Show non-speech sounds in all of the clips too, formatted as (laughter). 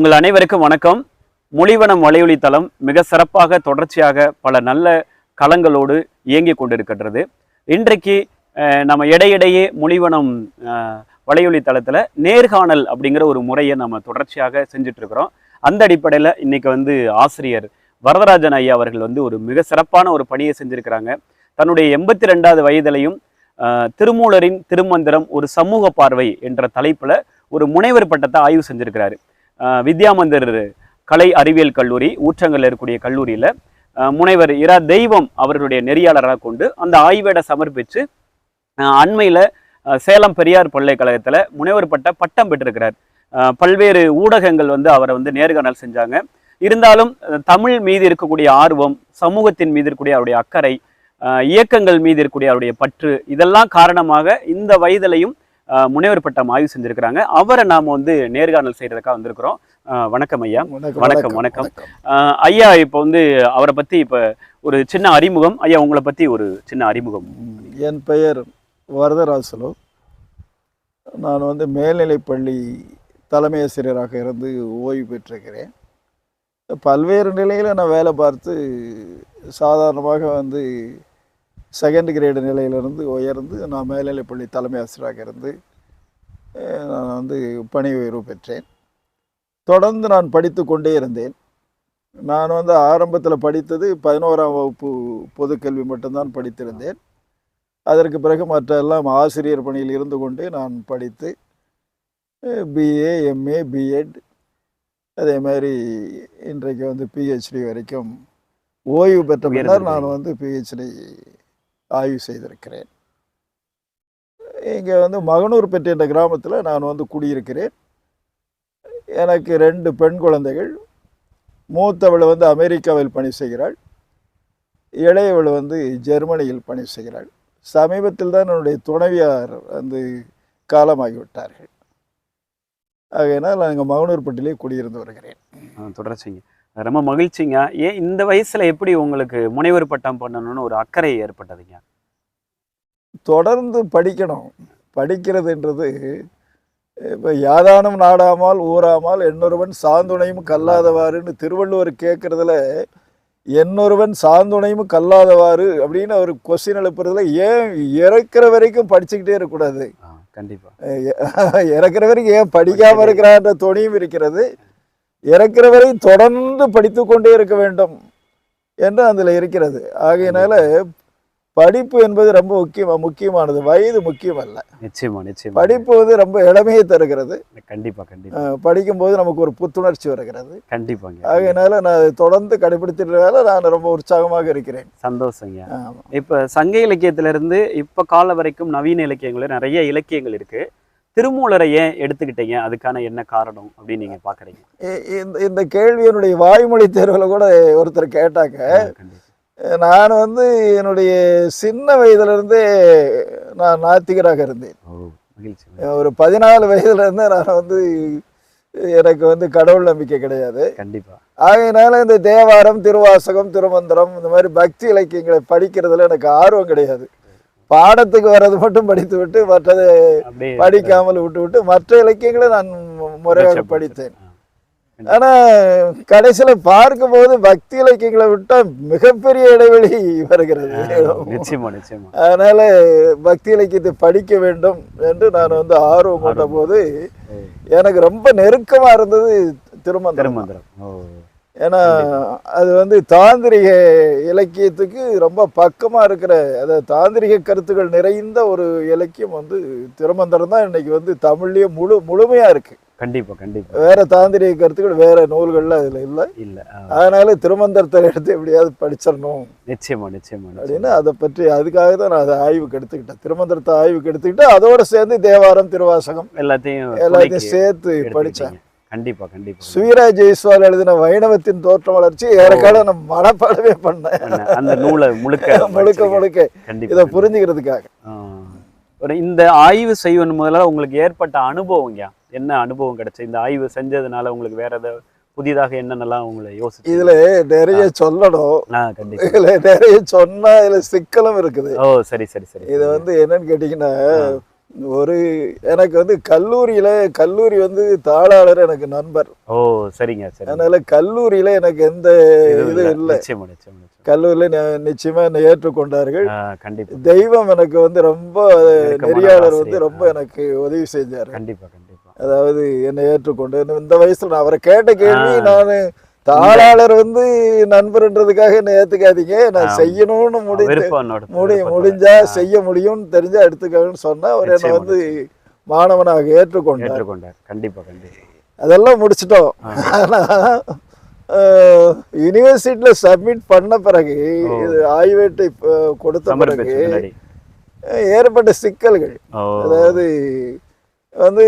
உங்கள் அனைவருக்கும் வணக்கம். மொழிவனம் வலையொலி தளம் மிக சிறப்பாக தொடர்ச்சியாக பல நல்ல களங்களோடு இயங்கி கொண்டிருக்கின்றது. இன்றைக்கு நம்ம இடையிடையே மொழிவனம் வலையொலி தளத்தில் நேர்காணல் அப்படிங்கிற ஒரு முறையை நம்ம தொடர்ச்சியாக செஞ்சுட்டு இருக்கிறோம் அந்த அடிப்படையில் இன்னைக்கு வந்து ஆசிரியர் வரதராஜன் ஐயா அவர்கள் வந்து ஒரு மிக சிறப்பான ஒரு பணியை செஞ்சுருக்கிறாங்க. தன்னுடைய எண்பத்தி ரெண்டாவது வயதிலையும் திருமூலரின் திருமந்திரம் ஒரு சமூக பார்வை என்ற தலைப்பில் ஒரு முனைவர் பட்டத்தை ஆய்வு செஞ்சுருக்கிறாரு. வித்யா மந்திர் கலை அறிவியல் கல்லூரி ஊற்றங்கள் இருக்கக்கூடிய கல்லூரியில் முனைவர் இரா தெய்வம் அவர்களுடைய நெறியாளராக கொண்டு அந்த ஆய்வேடை சமர்ப்பித்து அண்மையில் சேலம் பெரியார் பல்கலைக்கழகத்தில் முனைவர் பட்ட பட்டம் பெற்றிருக்கிறார். பல்வேறு ஊடகங்கள் வந்து அவரை வந்து நேர்காணல் செஞ்சாங்க. இருந்தாலும் தமிழ் மீது இருக்கக்கூடிய ஆர்வம் சமூகத்தின் மீது இருக்கக்கூடிய அவருடைய அக்கறை இயக்கங்கள் மீது இருக்கக்கூடிய அவருடைய பற்று இதெல்லாம் காரணமாக இந்த வயதிலையும் முனைவர் பட்டம் ஆய்வு செஞ்சிருக்கிறாங்க. அவரை நாம வந்து நேர்காணல் செய்யறதுக்காக வந்திருக்கிறோம். வணக்கம் ஐயா. வணக்கம், வணக்கம். ஐயா இப்போ வந்து அவரை பத்தி இப்ப ஒரு சின்ன அறிமுகம். ஐயா உங்களை பத்தி ஒரு சின்ன அறிமுகம். என் பெயர் வரதராசலு. நான் வந்து மேல்நிலைப்பள்ளி தலைமை ஆசிரியராக இருந்து ஓய்வு பெற்றிருக்கிறேன். பல்வேறு நிலையில் நான் வேலை பார்த்து சாதாரணமாக வந்து செகண்ட் கிரேடு நிலையிலிருந்து உயர்ந்து நான் மேல்நிலைப்பள்ளி தலைமை ஆசிரியராக இருந்து நான் வந்து பணி உயர்வு பெற்றேன். தொடர்ந்து நான் படித்து கொண்டே இருந்தேன். நான் வந்து ஆரம்பத்தில் படித்தது பதினோராம் வகுப்பு பொதுக்கல்வி மட்டும்தான் படித்திருந்தேன். அதற்கு பிறகு மற்ற எல்லாம் ஆசிரியர் பணியில் இருந்து கொண்டே நான் படித்து பிஏ எம்ஏ பிஎட் அதே மாதிரி இன்றைக்கு வந்து பிஹெச்டி வரைக்கும் ஓய்வு பெற்ற பின்னர் நான் வந்து பிஹெச்டி ஆய்வு செய்திருக்கிறேன். இங்கே வந்து மகனூர்பேட்டை என்ற கிராமத்தில் நான் வந்து குடியிருக்கிறேன். எனக்கு ரெண்டு பெண் குழந்தைகள். மூத்தவள் வந்து அமெரிக்காவில் பணி செய்கிறாள். இளையவள் வந்து ஜெர்மனியில் பணி செய்கிறாள். சமீபத்தில் தான் என்னுடைய துணைவியார் வந்து காலமாகிவிட்டார்கள். ஆகையினால் நான் இங்கே மகனூர்பட்டிலே குடியிருந்து வருகிறேன். தொடர்ச்சிங்க. ரொம்ப மகிழ்ச்சிங்க. ஏன் இந்த வயசில் எப்படி உங்களுக்கு முனைவர் பட்டம் பண்ணணும்னு ஒரு அக்கறை ஏற்பட்டதுங்க? தொடர்ந்து படிக்கணும். படிக்கிறதுன்றது இப்போ யாதானும் நாடாமல் ஊராமல் என்னொருவன் சாந்துணையும் கல்லாதவாறுன்னு திருவள்ளுவர் கேட்குறதுல என்னொருவன் சாந்துணையும் கல்லாதவாறு அப்படின்னு அவர் கொஸ்டின் எழுப்புறதுல ஏன் இறக்குற வரைக்கும் படிச்சுக்கிட்டே இருக்கக்கூடாது? அஹ், கண்டிப்பா. இறக்குற வரைக்கும் ஏன் படிக்காம இருக்கிறான்ற துணியும் இருக்கிறது. இறக்குற வரை தொடர்ந்து படித்து கொண்டே இருக்க வேண்டும் என்று அதில் இருக்கிறது. ஆகையினால படிப்பு என்பது ரொம்ப முக்கியமா முக்கியமானது. வயது முக்கியம் அல்ல நிச்சயமா நிச்சயமா. படிப்பு வந்து ரொம்ப இளமையை தருகிறது. கண்டிப்பா கண்டிப்பா. அஹ் படிக்கும்போது நமக்கு ஒரு புத்துணர்ச்சி வருகிறது. கண்டிப்பாங்க. ஆகையினால நான் தொடர்ந்து கடைபிடித்திருந்தால நான் ரொம்ப உற்சாகமாக இருக்கிறேன். சந்தோஷங்க. இப்ப சங்க இலக்கியத்துல இருந்து இப்ப கால வரைக்கும் நவீன இலக்கியங்கள்ல நிறைய இலக்கியங்கள் இருக்கு. திருமூலரை ஏன் எடுத்துக்கிட்டீங்க? அதுக்கான என்ன காரணம் அப்படின்னு நீங்க பாக்குறீங்க? இந்த இந்த கேள்வி என்னுடைய வாய்மொழி தேர்வில் கூட ஒருத்தர் கண்டிப்பா. நான் வந்து என்னுடைய சின்ன வயதிலிருந்தே நான் நாத்திகராக இருந்தேன். ஒரு பதினாலு வயதுல இருந்தே நான் வந்து எனக்கு வந்து கடவுள் நம்பிக்கை கிடையாது. கண்டிப்பா. ஆகையினால இந்த தேவாரம் திருவாசகம் திருமந்திரம் இந்த மாதிரி பக்தி இலக்கியங்களை படிக்கிறதுல எனக்கு ஆர்வம் கிடையாது. பாடத்துக்கு வர்றது மட்டும் படித்து விட்டு மற்றது படிக்காமல் விட்டு விட்டு மற்ற இலக்கியங்களை நான் முறையாக படித்தேன். ஆனா கடைசியில பார்க்கும்போது பக்தி இலக்கியங்களை விட்டா மிகப்பெரிய இடைவெளி வருகிறது. நிச்சயமா நிச்சயமா. அதனால பக்தி இலக்கியத்தை படிக்க வேண்டும் என்று நான் வந்து ஆர்வம் கொண்ட போது எனக்கு ரொம்ப நெருக்கமா இருந்தது திருமந்திரம். திருமந்திரம். ஏன்னா அது வந்து தாந்திரிக இலக்கியத்துக்கு ரொம்ப பக்கமா இருக்கிற அதாவது தாந்திரிக கருத்துக்கள் நிறைந்த ஒரு இலக்கியம் வந்து திருமந்திரம் தான். இன்னைக்கு வந்து தமிழ்லயே முழு முழுமையா இருக்கு. கண்டிப்பா கண்டிப்பா. வேற தாந்திரிக கருத்துக்கள் வேற நூல்கள்ல அதுல இல்லை. இல்ல அதனால திருமந்திரத்தை எடுத்து எப்படியாவது படிச்சிடணும். நிச்சயமா நிச்சயமா. அப்படின்னு அதை பற்றி அதுக்காக தான் நான் அதை ஆய்வுக்கு எடுத்துக்கிட்டேன். திருமந்திரத்தை ஆய்வுக்கு எடுத்துக்கிட்டு அதோட சேர்ந்து தேவாரம் திருவாசகம் எல்லாத்தையும் எல்லாத்தையும் சேர்த்து. படித்தேன். கண்டிப்பா கண்டிப்பா சுவீராஜ் ஜெய்ஸ்வால் எழுதின வைணவத்தின் தோற்றம் வளர்ச்சி ஏறக்கால நான் மனப்பாடமே பண்ணேன். பண்ண- அந்த நூலை முழுக்க (laughs) முழுக்க. முழுக்க. இதை புரிஞ்சுக்கிறதுக்காக. ஒரு இந்த ஆய்வு செய்வன் முதல்ல உங்களுக்கு ஏற்பட்ட அனுபவங்க என்ன அனுபவம் கிடைச்சு இந்த ஆய்வு செஞ்சதுனால உங்களுக்கு வேற ஏதாவது புதிதாக என்னென்னலாம் உங்களை யோசிச்சு இதுல நிறைய சொல்லணும். இதுல நிறைய சொன்னா இதுல சிக்கலும் இருக்குது. ஓ சரி சரி சரி. இது வந்து என்னன்னு கேட்டீங்கன்னா ஒரு எனக்கு வந்து கல்லூரியில கல்லூரி வந்து தாளாளர் எனக்கு நண்பர். ஓ சரிங்க சரி அதனால கல்லூரியில எனக்கு எந்த இது இல்லை. கல்லூரியில நிச்சயமா என்னை ஏற்றுக்கொண்டார்கள். தெய்வம் எனக்கு வந்து ரொம்ப நெறியாளர் வந்து. ரொம்ப எனக்கு உதவி செஞ்சாரு. கண்டிப்பா. அதாவது என்னை ஏற்றுக்கொண்டு. இந்த- வயசுல நான் அவரை கேட்ட கேள்வி. நான் தாளாளர் வந்து நண்பர்ன்றதுக்காக என்னை ஏத்துக்காதீங்க. நான். செய்யணும்னு என்னோட முடி. முடிஞ்சா செய்ய முடியும்னு தெரிஞ்சா எடுத்துக்கன்னு சொன்னா அவர் என்னை வந்து மாணவனாக ஏற்றுக்கொண்டார். ஏற்றுக்கொண்டார். கண்டிப்பா கண்டிப்பா. அதெல்லாம் முடிச்சிட்டோம். ஆ. ஆனா யூனிவர்சிட்டியில சப்மிட் பண்ண பிறகு. இது ஆய்வேட்டை கொடுத்த பிறகு ஏற்பட்ட சிக்கல்கள். அதாவது வந்து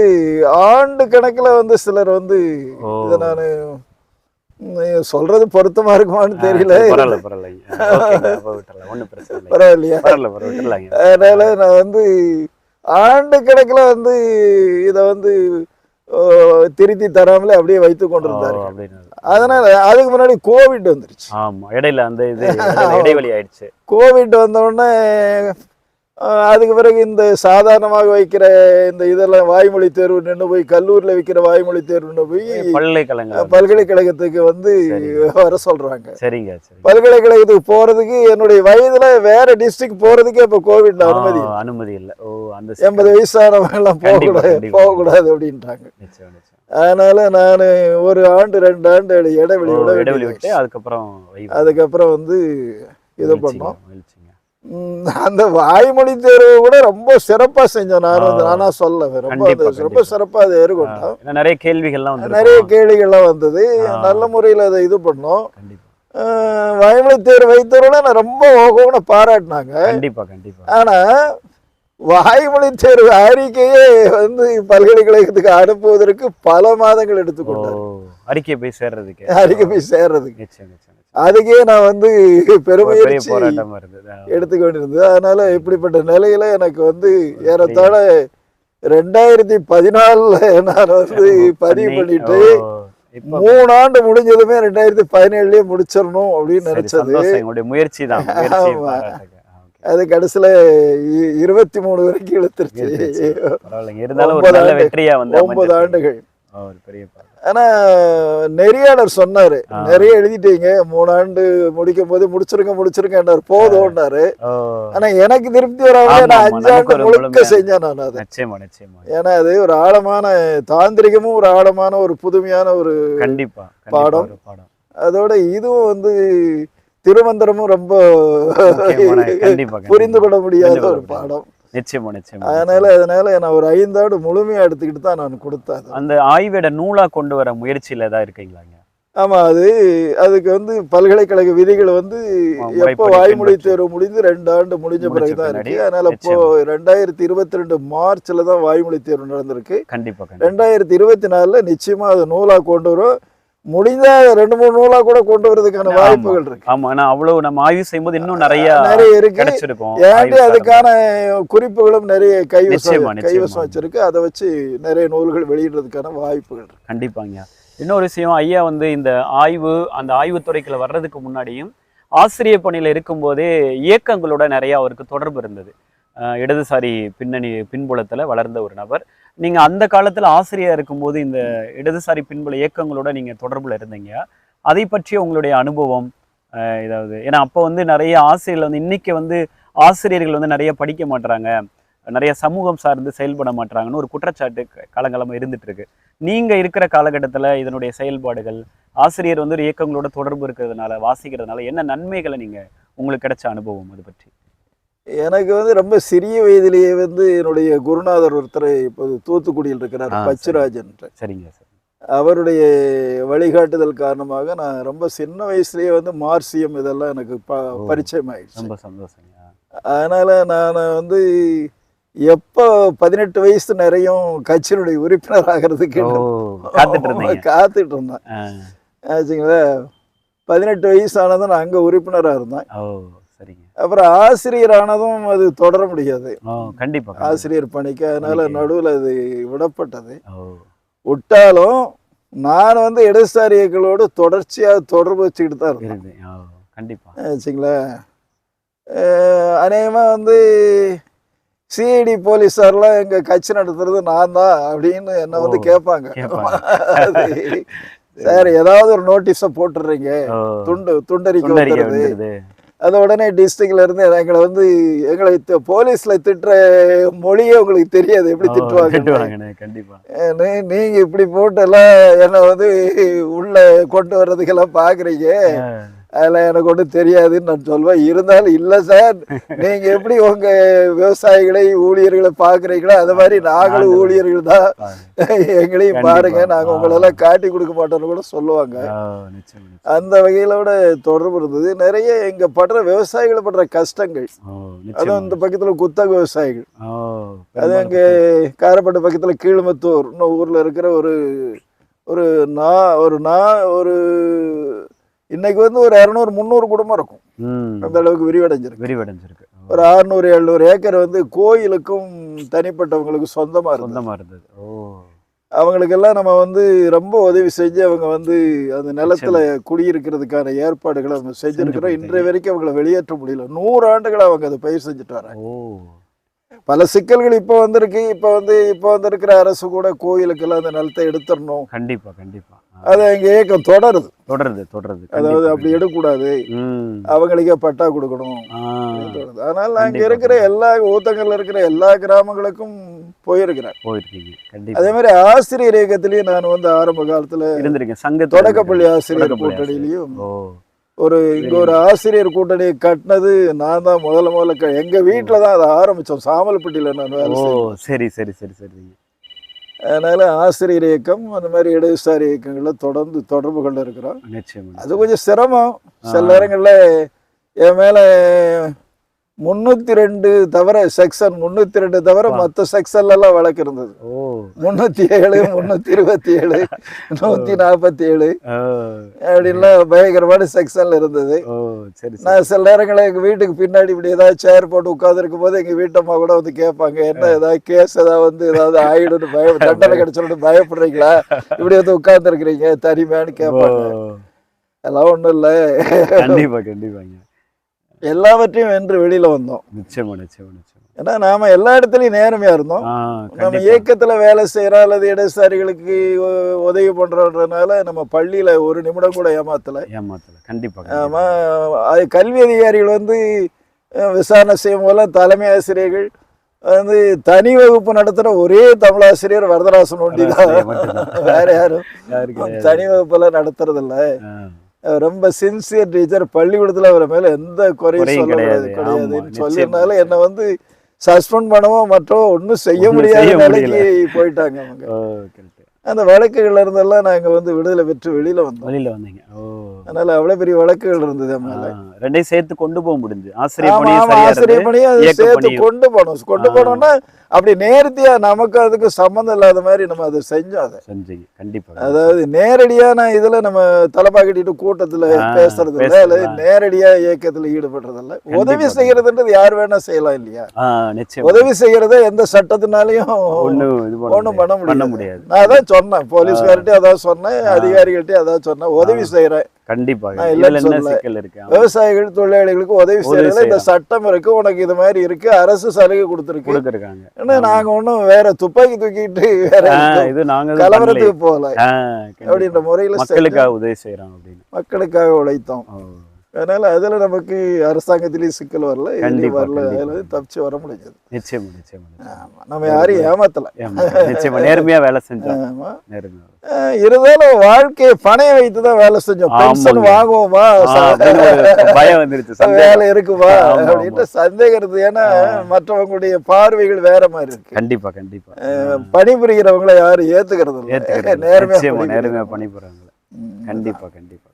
ஆண்டு கணக்குல வந்து சிலர் வந்து. இதை நான் சொல்றது பொருத்தமா இருக்குமான்னு தெரியல. பரவாயில்லையா? அதனால நான் வந்து ஆண்டு கணக்குல வந்து இதை வந்து திருத்தி தராமலே அப்படியே வைத்து கொண்டிருந்தாரு. அதனால அதுக்கு முன்னாடி கோவிட் வந்துருச்சு. ஆமா இடையில அந்த இது (laughs) இடைவெளி ஆயிடுச்சு. கோவிட் வந்த உடனே அதுக்கு பிறகு இந்த சாதாரணமாக வைக்கிற இந்த இதெல்லாம் வாய்மொழி தேர்வு நின்று போய் கல்லூரியில் வைக்கிற வாய்மொழி தேர்வு நின்று போய் பல்கலைக்கழகம் பல்கலைக்கழகத்துக்கு வந்து. வர சொல்றாங்க. சரிங்க சரி. பல்கலைக்கழகத்துக்கு போறதுக்கு என்னுடைய வயதுல வேற டிஸ்ட்ரிக்ட் போறதுக்கே இப்ப கோவிட்ல அனுமதி அனுமதி இல்ல. ஓ அந்த எண்பது வயசானவங்க எல்லாம் போகக்கூடாது. போகக்கூடாது அப்படின்ட்டாங்க நிச்சயம் அதனால நான் ஒரு ஆண்டு ரெண்டு ஆண்டு இடைவெளி இடைவெளி விட்டு அதுக்கப்புறம். அதுக்கப்புறம் வந்து இது பண்ணோம். அந்த வாய்மொழி தேர்வு கூட ரொம்ப சிறப்பா செஞ்சோம் நான். நானா சொல்ல ரொம்ப. சிறப்பா அதை எதிர்கொண்டோம் நிறைய கேள்விகள்லாம் நிறைய கேள்விகள்லாம் வந்தது. நல்ல முறையில் அதை இது பண்ணோம். வாய்மொழி தேர்வு நான் ரொம்ப ஓகோன்னு பாராட்டினாங்க. கண்டிப்பா கண்டிப்பா. ஆனா வாய்மொழி தேர்வு அறிக்கையே வந்து பல்கலைக்கழகத்துக்கு அனுப்புவதற்கு பல மாதங்கள் எடுத்துக்கொண்டார் அறிக்கை போய் சேர்றதுக்கு. அறிக்கை போய் சேர்றதுக்கு. அதுக்கே நான் வந்து ஆ. எடுத்துக்க வேண்டியிருந்தது அதனால இப்படிப்பட்ட நிலையில எனக்கு வந்து ஏறத்தாழ ரெண்டாயிரத்தி பதினாலுல நான் வந்து பதிவு பண்ணி, பண்ணிட்டு மூணு ஆண்டு முடிஞ்சதுமே ரெண்டாயிரத்தி பதினேழுலயே முடிச்சிடணும் அப்படின்னு நினைச்சது. முயற்சி தான். அது கடைசியில இருபத்தி மூணு வரைக்கும் இழுத்துருச்சு. இருந்தாலும் ஒன்பது. ஆண்டுகள். பெரிய. ஆனா நெறியாளர் சொன்னாரு. நிறைய எழுதிட்டீங்க. மூணு ஆண்டு முடிக்கும் போது முடிச்சிருங்க முடிச்சிருங்கன்னாரு போதும்னாரு ஆனா எனக்கு திருப்தி ஆமா, நான் அஞ்சு ஆண்டு முழுக்க செஞ்சேன் நான் அதை. ஏன்னா அது ஒரு ஆழமான தாந்திரிகமும் ஒரு ஆழமான ஒரு புதுமையான ஒரு கண்டிப்பா பாடம். அதோட இதுவும் வந்து திருமந்திரமும் ரொம்ப புரிந்து. கொள்ள முடியாத ஒரு பாடம். நிச்சயமா நிச்சயமா அதனால அதனால நான் ஒரு ஐந்தாண்டு முழுமையா எடுத்துக்கிட்டு தான் நான் கொடுத்தேன். அந்த ஆய்வேட நூலா கொண்டு வர முயற்சியில ஏதாவது இருக்கீங்களாங்க ஆமா அது அதுக்கு வந்து பல்கலைக்கழக விதிகள் வந்து எப்போ வாய்மொழி. தேர்வு முடிந்து ரெண்டு ஆண்டு முடிஞ்ச பிறகுதான் இருக்கு. அதனால இப்போ ரெண்டாயிரத்தி இருபத்தி ரெண்டு மார்ச்ல தான் வாய்மொழி தேர்வு நடந்திருக்கு. கண்டிப்பா. ரெண்டாயிரத்தி இருபத்தி நாலுல நிச்சயமா அது நூலா கொண்டு வரும். முடிஞ்சா ரெண்டு மூணு நூலா கூட கொண்டு வரதுக்கான ஆமா. வாய்ப்புகள் இருக்கு. ஆமா ஆனா அவ்வளவு நம்ம ஆய்வு செய்யும்போது இன்னும் நிறைய நிறைய இருக்கு. கிடைச்சிருக்கும் ஏன்டி. அதுக்கான குறிப்புகளும் நிறைய கைவசம். கைவசம் வச்சிருக்கு. அதை வச்சு நிறைய நூல்கள் வெளியிடுறதுக்கான வாய்ப்புகள் இருக்கு. கண்டிப்பாங்க. இன்னொரு விஷயம் ஐயா வந்து இந்த ஆய்வு அந்த ஆய்வுத்துறைக்குள்ள வர்றதுக்கு முன்னாடியும் ஆசிரியர் பணியில இருக்கும்போதே இயக்கங்களோட நிறைய அவருக்கு தொடர்பு இருந்தது. இடதுசாரி பின்னணி பின்புலத்துல வளர்ந்த ஒரு நபர். நீங்கள் அந்த காலத்தில் ஆசிரியர் இருக்கும்போது இந்த இடதுசாரி பின்புல இயக்கங்களோட நீங்கள் தொடர்பில் இருந்தீங்க. அதை பற்றிய உங்களுடைய அனுபவம் ஏதாவது? ஏன்னா அப்போ வந்து நிறைய ஆசிரியர்கள் வந்து இன்றைக்கி வந்து ஆசிரியர்கள் வந்து நிறைய படிக்க மாட்றாங்க. நிறைய சமூகம் சார்ந்து செயல்பட மாட்றாங்கன்னு ஒரு குற்றச்சாட்டு காலங்காலமாக இருந்துகிட்ருக்கு நீங்கள் இருக்கிற காலகட்டத்தில் இதனுடைய செயல்பாடுகள் ஆசிரியர் வந்து ஒரு இயக்கங்களோட தொடர்பு இருக்கிறதுனால வாசிக்கிறதுனால என்ன நன்மைகளை நீங்கள் உங்களுக்கு கிடைச்ச அனுபவம் அது பற்றி? எனக்கு வந்து ரொம்ப சிறிய வயதிலேயே வந்து என்னுடைய குருநாதர் ஒருத்தர் இப்போது தூத்துக்குடியில் இருக்கிறார். பச்சுராஜன் சரிங்க சார். அவருடைய வழிகாட்டுதல் காரணமாக நான் ரொம்ப சின்ன வயசுலயே வந்து மார்சியம் இதெல்லாம் எனக்கு ப. பரிச்சயம் ஆயிடுச்சு ரொம்ப சந்தோஷங்க. அதனால நான் வந்து எப்போ பதினெட்டு வயசு நிறையும் கட்சியினுடைய உறுப்பினர் ஆகிறதுக்கு காத்துட்டு இருந்தேன். ஆச்சுங்களா? பதினெட்டு வயசு ஆனதும் நான் அங்கே உறுப்பினராக இருந்தேன். சரிங்க. அப்புறம் ஆசிரியர் ஆனதும் அது தொடர முடியாது. கண்டிப்பா. ஆசிரியர் பணிக்கு அதனால. நடுவில் அது விடப்பட்டது. விட்டாலும் நான் வந்து இடதுசாரிகளோடு தொடர்ச்சியாக தொடர்பு வச்சுக்கிட்டு தான் இருந்தேன். இருந்து ஓ கண்டிப்பா. ஆச்சுங்களா அநேகமாக வந்து சிஐடி போலீஸார்லாம் எங்க கட்சி நடத்துறது நான் தான் அப்படின்னு என்ன வந்து கேட்பாங்க. சார் ஏதாவது ஒரு நோட்டீஸை போட்டுடுறீங்க. துண்டு துண்டறிக்கை வந்துடுது. அது உடனே டிஸ்ட்ரிக்ட்ல இருந்து எங்களை வந்து எங்களை போலீஸ்ல திட்டுற மொழியே உங்களுக்கு தெரியாது. எப்படி திட்டுவாங்க திட்டுவாங்கண்ணே கண்டிப்பா. நீ- நீங்க இப்படி போட்டு எல்லாம் என்ன வந்து உள்ள கொண்டு வர்றதுக்கெல்லாம் பாக்குறீங்க. அதெல்லாம் எனக்கு ஒன்றும் தெரியாதுன்னு நான் சொல்வேன் இருந்தாலும் இல்லை சார் நீங்க எப்படி உங்க விவசாயிகளை ஊழியர்களை பாக்குறீங்களோ அது மாதிரி நாங்களும் ஊழியர்கள் தான். எங்களையும். பாருங்க நாங்க ஆ. உங்களெல்லாம் காட்டி கொடுக்க மாட்டோம்னு கூட சொல்லுவாங்க. அந்த வகையிலோட தொடர்பு இருந்தது நிறைய இங்க படுற விவசாயிகள் படுற கஷ்டங்கள் அதுவும். இந்த பக்கத்துல குத்தக விவசாயிகள் அது அங்க காரப்பட்டு பக்கத்துல கீழ்மத்தூர் ஊர்ல இருக்கிற ஒரு ஒரு நா ஒரு நா ஒரு இன்னைக்கு வந்து ஒரு இரநூறு முந்நூறு குடும்பம் இருக்கும். அந்த அளவுக்கு விரிவடைஞ்சிருக்கு. விரிவடைஞ்சிருக்கு. ஒரு அறுநூறு எழுநூறு ஏக்கர் வந்து கோயிலுக்கும் தனிப்பட்டவங்களுக்கும் சொந்தமா இருந்தது. சொந்தமா இருந்தது. ஓ. அவங்களுக்கெல்லாம் நம்ம வந்து ரொம்ப உதவி செஞ்சு அவங்க வந்து அந்த நிலத்துல குடியிருக்கிறதுக்கான ஏற்பாடுகளை அவங்க செஞ்சிருக்கிறோம். செஞ்சு இன்றைய வரைக்கும் அவங்கள வெளியேற்ற முடியல. நூறு ஆண்டுகள் அவங்க அதை பயிர் செஞ்சுட்டு வராங்க ஓ. பல சிக்கல்கள் இப்போ வந்திருக்கு. இப்போ வந்து இப்போ வந்திருக்கிற அரசு கூட கோயிலுக்கெல்லாம் அந்த நிலத்தை எடுத்துடணும். கண்டிப்பா கண்டிப்பா. ஆ, அது எங்க இயக்கம் தொடருது. தொடருது தொடருது. அதாவது அப்படி எடுக்கக்கூடாது. அவங்களுக்கே பட்டா கொடுக்கணும். அதனால கண்டிப்பா, இருக்கிற எல்லா ஊத்தங்கள்ல இருக்கிற எல்லா கிராமங்களுக்கும் போயிருக்கிறேன். போயிருக்கீங்க அதே மாதிரி ஆசிரியர் இயக்கத்திலயும் நான் வந்து ஆரம்ப காலத்துல இருந்திருக்கேன் சங்க தொடக்கப்பள்ளி ஆசிரியர் கூட்டணியிலையும் ஒரு இங்க ஒரு ஆசிரியர் கூட்டணி கட்டினது நான் தான் முதல்ல முதல்ல எங்க வீட்டுல தான் அதை ஆரம்பிச்சோம். சாமல்பட்டியில நான். சரி சரி சரி சரி. அதனால ஆசிரியர் இயக்கம் அந்த மாதிரி இடதுசாரி இயக்கங்கள்ல தொடர்ந்து தொடர்பு கொண்டு இருக்கிறோம் அது கொஞ்சம் சிரமம். சில. நேரங்கள்ல என் மேல முன்னூத்தி ரெண்டு தவிர செக்ஷன் முன்னூத்தி ரெண்டு தவிர. மற்ற செக்ஷன்ல எல்லாம் வழக்கு இருந்தது. முன்னூத்தி ஏழு (laughs) முன்னூத்தி இருபத்தி ஏழு நூத்தி நாற்பத்தி ஏழு. ஓ, அப்படின்லாம் பயங்கரமான செக்ஷன்ல இருந்தது. நான் சில நேரங்களில் எங்க வீட்டுக்கு பின்னாடி இப்படி ஏதாவது சேர் போட்டு உட்கார்ந்துருக்கும் போது எங்க வீட்டம்மா கூட வந்து கேட்பாங்க என்ன ஏதாவது கேஸ் ஏதாவது வந்து ஏதாவது ஆயிடும்னு பய (laughs) தண்டனை கிடைச்சிடும் பயப்படுறீங்களா? இப்படி வந்து உட்கார்ந்துருக்கிறீங்க தனிமையான்னு கேட்பாங்க. அதெல்லாம் ஒண்ணும் இல்ல. கண்டிப்பா கண்டிப்பாங்க. எல்லாவற்றையும் வென்று வெளியில வந்தோம். நிச்சயமா நிச்சயமா நிச்சயமா. ஏன்னா நாம எல்லா இடத்துலயும் நேர்மையா இருந்தோம். நம்ம இயக்கத்துல வேலை செய்யறோம் அல்லது இடதுசாரிகளுக்கு உ- உதவி பண்றோன்றனால நம்ம பள்ளியில ஒரு நிமிடம் கூட ஏமாத்தல. ஏமாத்தல. கண்டிப்பா ஆமா. அது கல்வி அதிகாரிகள் வந்து விசாரணை செய்யும் போதெல்லாம் தலைமை ஆசிரியர்கள் வந்து தனி வகுப்பு நடத்துற ஒரே தமிழாசிரியர் வரதராசன் ஒண்டி தான். வேற யாரும். தனி வகுப்பெல்லாம் நடத்துறது இல்ல ஆ, அவர் ரொம்ப சின்சியர் டீச்சர் பள்ளிக்கூடத்துல அவர் மேல எந்த குறையும் சொல்லக்கூடாது கிடையாது. கிடையாதுன்னு. சொல்லியிருந்தாலும் என்னை வந்து சஸ்பெண்ட் பண்ணவோ மற்றோ ஒன்றும் செய்ய முடியாத நிலைக்கு போயிட்டாங்க அவங்க. அந்த வழக்குகள்ல இருந்தெல்லாம் நாங்க வந்து விடுதலை பெற்று வெளியில வந்தோம் வெளியில வந்தீங்க அதனால அவ்வளவு பெரிய வழக்குகள் இருந்தது மேல ரெண்டையும் சேர்த்து கொண்டு போக முடிஞ்சு. ஆசிரியர் ஆசிரியர் அது சேர்த்து. கொண்டு போனோம். கொண்டு. போனோம்னா அப்படி நேர்த்தியா நமக்கு அதுக்கு சம்மந்தம் இல்லாத மாதிரி நம்ம அதை செஞ்சோம் அதை. செஞ்சீங்க. கண்டிப்பா அதாவது நேரடியான இதுல நம்ம தலைப்பா கட்டிட்டு கூட்டத்துல பேசுறது இல்ல அல்லது. நேரடியா இயக்கத்துல ஈடுபடுறது இல்ல உதவி. செய்யறதுன்றது யார் வேணா செய்யலாம் இல்லையா? உதவி செய்யறத எந்த சட்டத்தினாலையும் ஒண்ணும் பண்ண முடியாது. நான் அதான் சொன்னேன். போலீஸ்கார்ட்டே அதான் சொன்னேன். அதிகாரிகள்ட்டே அதான் சொன்னேன். உதவி செய்யறேன் கண்டிப்பா நான் இதுல இல்லைன்னு என்ன. சிக்கல் இருக்கு. விவசாயிகள் தொழிலாளிகளுக்கு உதவி செய்யறதுல இந்த. சட்டம் இருக்கு உனக்கு இது மாதிரி இருக்கு அரசு சலுகை கொடுத்துருக்கு கொடுத்திருக்காங்க ஏன்னா. நாங்க ஒண்ணும் வேற துப்பாக்கி தூக்கிட்டு வேற இது நாங்க கலவரத்துக்கு போகல. அப்படின்ற முறையில மக்களுக்காக உதவி செய்யறாங்க அப்படின்னு மக்களுக்காக உழைத்தோம் அதனால அதுல நமக்கு அரசாங்கத்திலயும் சிக்கல் வரல வரல. அதுல தப்பிச்சு வர முடிஞ்சது நிச்சயமா நிச்சயமா. நம்ம யாரையும் ஏமாத்தல ஏமா, நிச்சயமா நேர்மையா வேலை செஞ்சோம் இருந்தாலும் வாழ்க்கையை பணைய வைத்து தான் வேலை செஞ்சோம் பென்ஷன். வாங்குவோமா பயம் வந்துருச்சு. வேலை இருக்குமா. அப்படின்ட்டு சந்தேகம் இருக்குது ஏன்னா. மற்றவங்களுடைய பார்வைகள் வேற மாதிரி இருக்கு கண்டிப்பா கண்டிப்பா பணிபுரிகிறவங்களை யாரும் ஏத்துக்கிறது நேர்மையா. நேர்மையா பண்ணி போறாங்க ம். கண்டிப்பா கண்டிப்பா